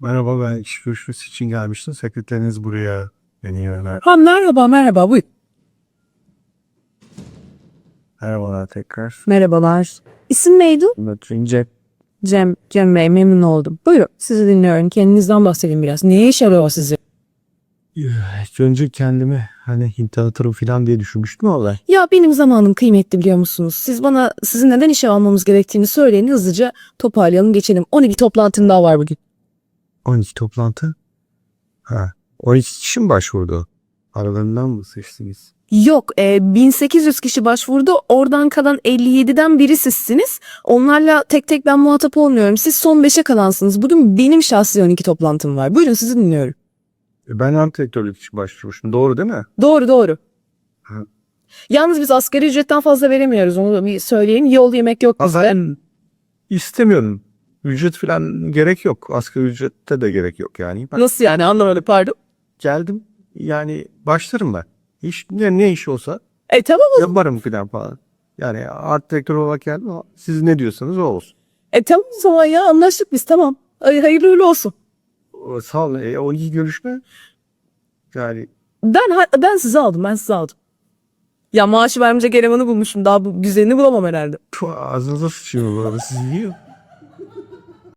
Merhaba ben iş görüşmesi için gelmiştim. Sekreteriniz buraya beni yönler. Ha merhaba merhaba buyur. Merhabalar tekrar. Merhabalar. İsim neydi? Metin Cep. Cem, Cem Bey memnun oldum. Buyurun sizi dinliyorum. Kendinizden bahsedin biraz. Neye iş arıyor sizi? Önce kendimi hani Hint tanıtırım falan diye düşünmüştüm olay. Ya benim zamanım kıymetli biliyor musunuz? Siz bana sizin neden işe almamız gerektiğini söyleyin hızlıca toparlayalım geçelim. 12 toplantım daha var bugün. 12 toplantı. Ha. 12 kişi mi başvurdu? Aralarından mı seçtiniz? Yok e, 1800 kişi başvurdu. Oradan kalan 57'den biri sizsiniz. Onlarla tek tek ben muhatap olmuyorum. Siz son 5'e kalansınız. Bugün benim şahsi 12 toplantım var. Buyurun sizi dinliyorum. E, Ben art direktörlük için başvurmuştum. Doğru değil mi? Doğru doğru. Ha. Yalnız biz asgari ücretten fazla veremiyoruz. Onu da bir söyleyin. Yol yemek yok Ha, bizde. ben istemiyorum. Ücret falan gerek yok. Asgari ücrette de gerek yok yani. Ben Nasıl yani anlamadım pardon. geldim yani başlarım ben. İş, ne, ne iş olsa E tamam o yaparım falan falan. Yani art direktör olarak geldim ama siz ne diyorsanız o olsun. E tamam o zaman ya anlaştık biz tamam. Ay, hayırlı uğurlu olsun. O, sağ olun. E, 12 görüşme yani Ben ha- ben sizi aldım ben sizi aldım. Ya maaşı vermeyecek elemanı bulmuşum. Daha bu güzelini bulamam herhalde. Puh, ağzınıza sıçıyor bu arada siz yiyor.